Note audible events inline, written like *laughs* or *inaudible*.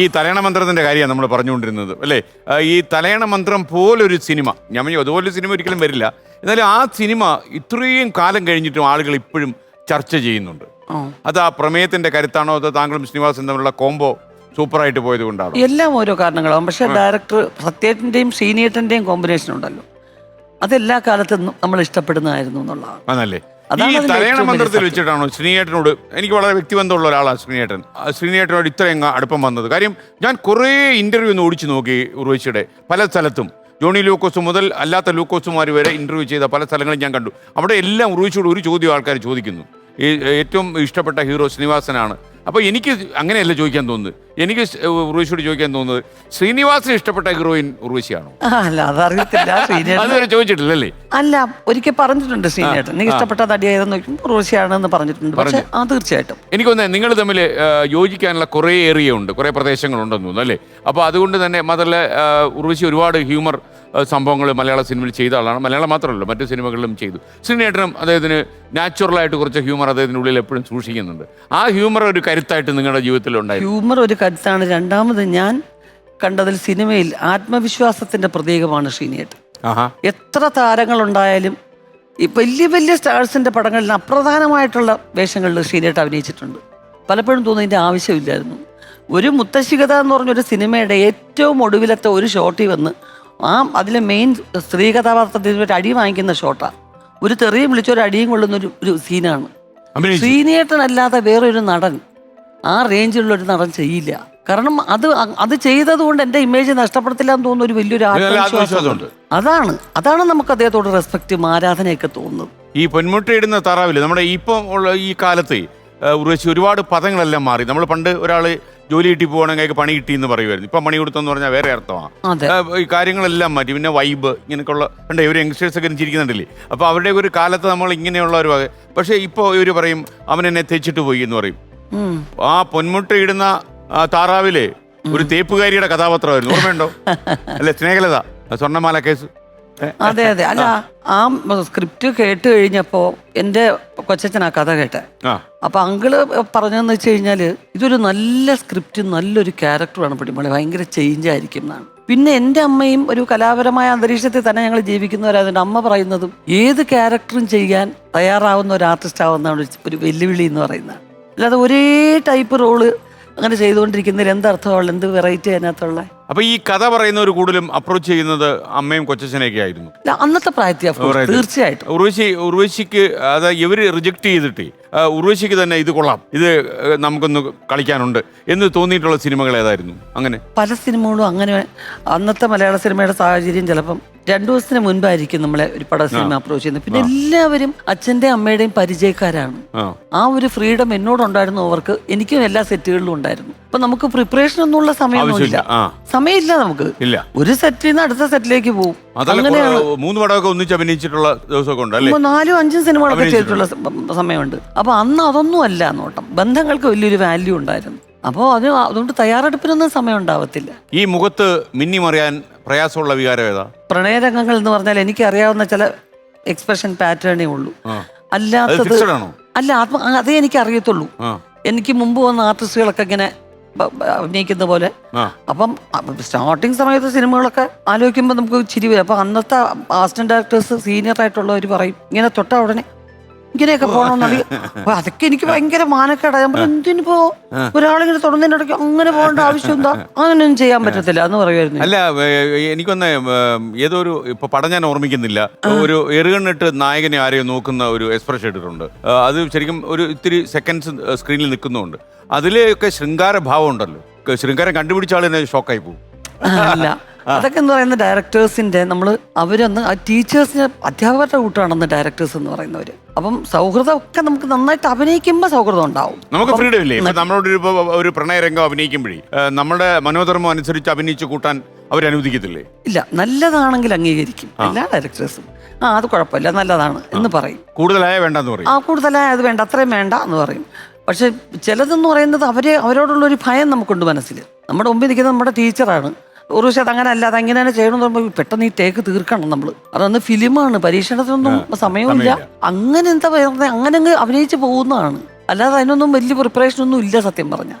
ഈ തലയണ മന്ത്രത്തിന്റെ കാര്യമാണ് നമ്മൾ പറഞ്ഞുകൊണ്ടിരുന്നത് അല്ലേ? ഈ തലയണ മന്ത്രം പോലൊരു സിനിമ ഞാൻ പറഞ്ഞു അതുപോലെ സിനിമ ഒരിക്കലും വരില്ല. എന്നാലും ആ സിനിമ ഇത്രയും കാലം കഴിഞ്ഞിട്ടും ആളുകൾ ഇപ്പോഴും ചർച്ച ചെയ്യുന്നുണ്ട്. അത് ആ പ്രമേയത്തിന്റെ കരുത്താണോ അതോ താങ്കളും ശ്രീനിവാസും തമ്മിലുള്ള കോംബോ സൂപ്പറായിട്ട് പോയത് കൊണ്ടാണോ എല്ലാം ഓരോ കാരണങ്ങളാവും. പക്ഷെ ഡയറക്ടർ സത്യേട്ടന്റെയും ശ്രീനേട്ടന്റെയും കോമ്പിനേഷൻ ഉണ്ടല്ലോ അതെല്ലാ കാലത്തും നമ്മൾ ഇഷ്ടപ്പെടുന്നതായിരുന്നു എന്നുള്ളതാണ്. ആണല്ലേ? അതാണ് ഈ അതിന്റെ തലയണ ഏറ്റവും വലിയ മന്ത്രത്തിൽ സത്യം. വെച്ചിട്ടാണോ ശ്രീനേട്ടനോട്? എനിക്ക് വളരെ വ്യക്തിബന്ധമുള്ള ഒരാളാണ് ശ്രീനേട്ടൻ. ആ ശ്രീനേട്ടനോട് ഇത്രയും അങ്ങ് അടുപ്പം വന്നത്. കാര്യം ഞാൻ കുറേ ഇന്റർവ്യൂ ഒന്ന് ഓടിച്ചു നോക്കി ഉർവശിയുടെ പല സ്ഥലത്തും. ജോണി ലൂക്കോസ് മുതൽ അല്ലാത്ത ലൂക്കോസുമാർ വരെ ഇന്റർവ്യൂ ചെയ്ത പല സ്ഥലങ്ങളും ഞാൻ കണ്ടു. അവിടെ എല്ലാം ഉർവശിയോട് ഒരു ചോദ്യം ആൾക്കാർ ചോദിക്കുന്നു. ഈ ഏറ്റവും ഇഷ്ടപ്പെട്ട ഹീറോ ശ്രീനിവാസനാണ്. അപ്പോൾ എനിക്ക് അങ്ങനെയല്ല ചോദിക്കാൻ തോന്നുന്നത്. എനിക്ക് ഉർവശിയോട് ചോദിക്കാൻ തോന്നുന്നത് ശ്രീനിവാസന് ഇഷ്ടപ്പെട്ട ഹീറോയിൻ ഉർവശിയാണോ? അല്ല അതറിയത്തില്ല *laughs* അതുവരെ ചോദിച്ചിട്ടില്ലല്ലേ? അല്ല ഒരിക്കൽ പറഞ്ഞിട്ടുണ്ട് ശ്രീനേട്ടൻ. എനിക്ക് ഇഷ്ടപ്പെട്ട നടി ഏതെന്ന് നോക്കുമ്പോൾ റോഷിയാണെന്ന് പറഞ്ഞിട്ടുണ്ട്. പക്ഷേ ആ തീർച്ചയായിട്ടും. എനിക്കൊന്ന് നിങ്ങൾ തമ്മിൽ യോജിക്കാനുള്ള കുറേ ഏരിയ ഉണ്ട്. കുറേ പ്രദേശങ്ങളുണ്ടെന്ന് തോന്നുന്നു അല്ലേ? അപ്പോൾ അതുകൊണ്ട് തന്നെ മാത്രമല്ല ഉർവശി ഒരുപാട് ഹ്യൂമർ സംഭവങ്ങൾ മലയാള സിനിമയിൽ ചെയ്ത ആളാണ്. മലയാളം മാത്രമല്ല മറ്റു സിനിമകളിലും ചെയ്തു. ശ്രീനേട്ടനും അദ്ദേഹത്തിന് നാച്ചുറലായിട്ട് കുറച്ച് ഹ്യൂമർ അദ്ദേഹത്തിന്റെ ഉള്ളിൽ എപ്പോഴും സൂക്ഷിക്കുന്നുണ്ട്. ആ ഹ്യൂമർ ഒരു കരുത്തായിട്ട് നിങ്ങളുടെ ജീവിതത്തിൽ ഉണ്ടായി ഹ്യൂമർ ഒരു കരുത്താണ്. രണ്ടാമത് ഞാൻ കണ്ടതിൽ സിനിമയിൽ ആത്മവിശ്വാസത്തിന്റെ പ്രതീകമാണ് ശ്രീനേട്ടൻ. എത്ര താരങ്ങളുണ്ടായാലും ഈ വലിയ വലിയ സ്റ്റാർസിന്റെ പടങ്ങളിൽ അപ്രധാനമായിട്ടുള്ള വേഷങ്ങളിൽ ശ്രീനേട്ട് അഭിനയിച്ചിട്ടുണ്ട്. പലപ്പോഴും തോന്നുന്നതിന്റെ ആവശ്യമില്ലായിരുന്നു. ഒരു മുത്തശ്ശികത എന്ന് പറഞ്ഞൊരു സിനിമയുടെ ഏറ്റവും ഒടുവിലത്തെ ഒരു ഷോട്ടിൽ വന്ന് ആ അതിലെ മെയിൻ സ്ത്രീ കഥാപാത്രത്തിൽ ഒരു അടി വാങ്ങിക്കുന്ന ഷോട്ടാണ് ഒരു തെറിയും വിളിച്ച ഒരു അടിയും കൊള്ളുന്ന ഒരു ഒരു സീനാണ് അഭിനയിച്ചു. ശ്രീനേട്ടനല്ലാതെ വേറൊരു നടൻ ആ റേഞ്ചിലുള്ള ഒരു നടൻ ചെയ്യില്ല. കാരണം അത് അത് ചെയ്തത് കൊണ്ട് എന്റെ ഇമേജ് നഷ്ടപ്പെടുത്തില്ല എന്ന് തോന്നുന്ന ഒരു വലിയൊരു ആത്മവിശ്വാസം ആത്മവിശ്വാസമുണ്ട്. അതാണ്. അതാണ് നമുക്ക് അദ്ദേഹത്തോട് റെസ്പെക്റ്റും ആരാധനയൊക്കെ തോന്നുന്നത്. ഈ പൊന്മുട്ടയിടുന്ന താറാവിൽ നമ്മുടെ ഇപ്പം ഉള്ള ഈ കാലത്ത് ആ, ഉർവശി ഒരുപാട് പദങ്ങളെല്ലാം മാറി. നമ്മൾ പണ്ട് ഒരാൾ ജോലി കിട്ടി പോകണമെങ്കിൽ പണി കിട്ടി എന്ന് പറയുമായിരുന്നു. ഇപ്പം പണി കൊടുത്തെന്ന് പറഞ്ഞാൽ വേറെ അർത്ഥമാണ്. ഈ കാര്യങ്ങളെല്ലാം മാറ്റി. പിന്നെ വൈബ് ഇങ്ങനെയൊക്കെയുള്ള ഉണ്ട് ഒരു യങ്സ്റ്റേഴ്സ് ഒക്കെ ചിരിക്കുന്നുണ്ടല്ലേ? അപ്പോൾ അവരുടെ ഒരു കാലത്ത് നമ്മൾ ഇങ്ങനെയുള്ള ഒരു വക പക്ഷേ ഇപ്പോൾ ഇവർ പറയും അവൻ എന്നെ തേച്ചിട്ട് പോയി എന്ന് പറയും. ആ പൊന്മുട്ട ഇടുന്ന താറാവിലെ ഒരു തേപ്പുകാരിയുടെ കഥാപാത്രമായിരുന്നു. ഓർമ്മയുണ്ടോ? *laughs* അല്ലെ സ്നേഹലത സ്വർണമാല കേസ്? അതെ അതെ. അല്ല ആ. സ്ക്രിപ്റ്റ് കേട്ട് കഴിഞ്ഞപ്പോ എന്റെ കൊച്ചച്ഛൻ ആ കഥ കേട്ടെ. അപ്പൊ അങ്കിൾ പറഞ്ഞതെന്ന് വെച്ച് കഴിഞ്ഞാൽ ഇതൊരു നല്ല സ്ക്രിപ്റ്റ് നല്ലൊരു ക്യാരക്ടറാണ് പിടിമോളെ ഭയങ്കര ചേഞ്ച് ആയിരിക്കും എന്നാണ്. പിന്നെ എന്റെ അമ്മയും ഒരു കലാപരമായ അന്തരീക്ഷത്തിൽ തന്നെ ഞങ്ങൾ ജീവിക്കുന്നവരായതുകൊണ്ട് അമ്മ പറയുന്നതും ഏത് ക്യാരക്ടറും ചെയ്യാൻ തയ്യാറാവുന്ന ഒരു ആർട്ടിസ്റ്റ് ആവുന്നതാണ് ഒരു- ഒരു വെല്ലുവിളി എന്ന് പറയുന്നത്. അല്ലാതെ ഒരേ ടൈപ്പ് റോൾ അങ്ങനെ ചെയ്തുകൊണ്ടിരിക്കുന്നതിൽ എന്തർത്ഥമുള്ള എന്ത് വെറൈറ്റി അതിനകത്തുള്ള? അപ്പൊ ഈ കഥ പറയുന്ന ഒരു കൂടുതലും അപ്രോച്ച് ചെയ്യുന്നത് അമ്മയും കൊച്ചച്ഛനെയൊക്കെ ആയിരുന്നു. അന്നത്തെ പ്രായത്തിൽ of course, Variety. തീർച്ചയായിട്ടും. ഉർവശി ഉർവശിക്ക് അത് ഇവർ റിജക്ട് ചെയ്തിട്ട് ആ, ഉർവശിക്ക് തന്നെ ഇത് കൊള്ളാം ഇത് ഏ, നമുക്കൊന്ന് കളിക്കാനുണ്ട് എന്ന് തോന്നിയിട്ടുള്ള സിനിമകൾ ഏതായിരുന്നു? അങ്ങനെ. പല സിനിമകളും അങ്ങനെ അന്നത്തെ മലയാള സിനിമയുടെ സാഹചര്യം ചിലപ്പം രണ്ടു ദിവസത്തിന് മുൻപായിരിക്കും നമ്മളെ ഒരു പട സിനിമ അപ്രോച്ച് ചെയ്യുന്നത്. പിന്നെ എല്ലാവരും അച്ഛന്റെ അമ്മയുടെയും പരിചയക്കാരാണ്. ആ. ഒരു ഫ്രീഡം എന്നോടുണ്ടായിരുന്നു അവർക്ക്. എനിക്കും എല്ലാ സെറ്റുകളിലും ഉണ്ടായിരുന്നു. അപ്പൊ നമുക്ക് പ്രിപ്പറേഷൻ ഒന്നുള്ള സമയമൊന്നുമില്ല സമയമില്ല നമുക്ക്. ഒരു സെറ്റിൽ നിന്ന് അടുത്ത സെറ്റിലേക്ക് പോകും മൂന്ന് പടമൊക്കെ ഒന്നിച്ച് അഭിനയിച്ചിട്ടുള്ള ദിവസമൊക്കെ ഉണ്ട് നാലും അഞ്ചും സിനിമകളൊക്കെ. ചെയ്തിട്ടുള്ള സമയമുണ്ട്. അപ്പൊ അന്ന് അതൊന്നും അല്ല നോട്ടം ബന്ധങ്ങൾക്ക് വലിയൊരു വാല്യൂ ഉണ്ടായിരുന്നു. അപ്പോൾ അത് അതുകൊണ്ട് തയ്യാറെടുപ്പിനൊന്നും സമയം ഉണ്ടാവത്തില്ല ഈ മുഖത്ത് മിന്നി മറിയാൻ പ്രയാസമുള്ള വികാരം ഏതാ? പ്രണയരംഗങ്ങൾ എന്ന് പറഞ്ഞാൽ എനിക്ക് അറിയാവുന്ന ചില എക്സ്പ്രഷൻ പാറ്റേണേ ഉള്ളൂ. അല്ലാത്തത് ആണോ? അല്ല ആത്മ അതേ എനിക്ക് അറിയത്തുള്ളൂ. ആ. എനിക്ക് മുമ്പ് വന്ന ആർട്ടിസ്റ്റുകളൊക്കെ ഇങ്ങനെ ബ- ബ- അഭിനയിക്കുന്ന പോലെ. ആ. അപ്പം സ്റ്റാർട്ടിങ് സമയത്ത് സിനിമകളൊക്കെ ആലോചിക്കുമ്പോൾ നമുക്ക് ചിരി വരും. അപ്പം അന്നത്തെ അസിസ്റ്റന്റ് ഡയറക്ടേഴ്സ് സീനിയർ ആയിട്ടുള്ളവർ പറയും ഇങ്ങനെ തൊട്ട ഉടനെ ഇങ്ങനെയൊക്കെ പോകണമെന്നുണ്ടെങ്കിൽ അതൊക്കെ എനിക്ക് ഭയങ്കര മാനക്കേടാ. ഞാൻ പറഞ്ഞു എന്തിനിപ്പോ ഒരാളിങ്ങനെ തുടങ്ങുന്നതിനിടയ്ക്ക് ഇടയ്ക്ക് അങ്ങനെ പോകേണ്ട ആവശ്യം എന്താ? അങ്ങനെയൊന്നും ചെയ്യാൻ പറ്റത്തില്ല എന്ന് പറയുമായിരുന്നു അല്ല ഏ, എനിക്കൊന്ന് ഏതോ ഒരു ഇപ്പൊ പടം ഞാൻ ഓർമ്മിക്കുന്നില്ല. ഒരു എറുകണ്ണിട്ട് നായകനെ ആരെയും നോക്കുന്ന ഒരു എക്സ്പ്രഷൻ ഇട്ടിട്ടുണ്ട്. ആ, അത് ശരിക്കും ഒരു ഇത്തിരി സെക്കൻഡ്സ് സ്ക്രീനിൽ നിൽക്കുന്നുണ്ട്. അതിലൊക്കെ ശൃംഗാര ഭാവം ഉണ്ടല്ലോ. ക- ശൃംഗാരം കണ്ടുപിടിച്ച തന്നെ ഷോക്കായി പോകും അല്ല. അതൊക്കെ എന്ന് പറയുന്ന ഡയറക്ടേഴ്സിന്റെ നമ്മൾ അവരൊന്ന് ആ ടീച്ചേഴ്സിന് അധ്യാപകരുടെ കൂട്ടാണെന്ന് ഡയറക്ടേഴ്സ് എന്ന് പറയുന്നവര്. അപ്പം സൗഹൃദമൊക്കെ നമുക്ക് നന്നായിട്ട് അഭിനയിക്കുമ്പോൾ സൗഹൃദം ഉണ്ടാവും. നമുക്ക് ഫ്രീഡം ഇല്ലേ? നമ്മളോട് ഒരു പ്രണയരംഗം അഭിനയിക്കുമ്പോഴേ നമ്മുടെ മനോധർമ്മം അനുസരിച്ച് അഭിനയിച്ച് കൂട്ടാൻ അവർ അനുവദിക്കത്തില്ലേ? ഇല്ല നല്ലതാണെങ്കിൽ അംഗീകരിക്കും. എല്ലാ ഡയറക്ടേഴ്സും ആ അത് കുഴപ്പമില്ല നല്ലതാണ് എന്ന് പറയും. കൂടുതലായ വേണ്ടെന്ന് പറയും. ആ കൂടുതലായ അത് വേണ്ട അത്രയും വേണ്ട എന്ന് പറയും. പക്ഷെ ചിലതെന്ന് പറയുന്നത് അവരെ അവരോടുള്ള ഒരു ഭയം നമുക്കുണ്ട് മനസ്സിൽ നമ്മുടെ മുമ്പിൽ നിൽക്കുന്നത് നമ്മുടെ ടീച്ചറാണ് ഒരു പക്ഷേ അതങ്ങനെ അല്ല അത് അങ്ങനെ തന്നെ ചെയ്യണമെന്ന് പറയുമ്പോൾ പെട്ടെന്ന് ഈ ടേക്ക് തീർക്കണം നമ്മൾ അതൊന്ന് ഫിലിമാണ് പരീക്ഷണത്തിനൊന്നും സമയമില്ല സമയമില്ല. അങ്ങനെ എന്താ പറയുന്നത് അങ്ങനെ അങ്ങ് അഭിനയിച്ച് പോകുന്നതാണ്. അല്ലാതെ അതിനൊന്നും വലിയ പ്രിപ്പറേഷൻ ഒന്നും ഇല്ല സത്യം പറഞ്ഞാൽ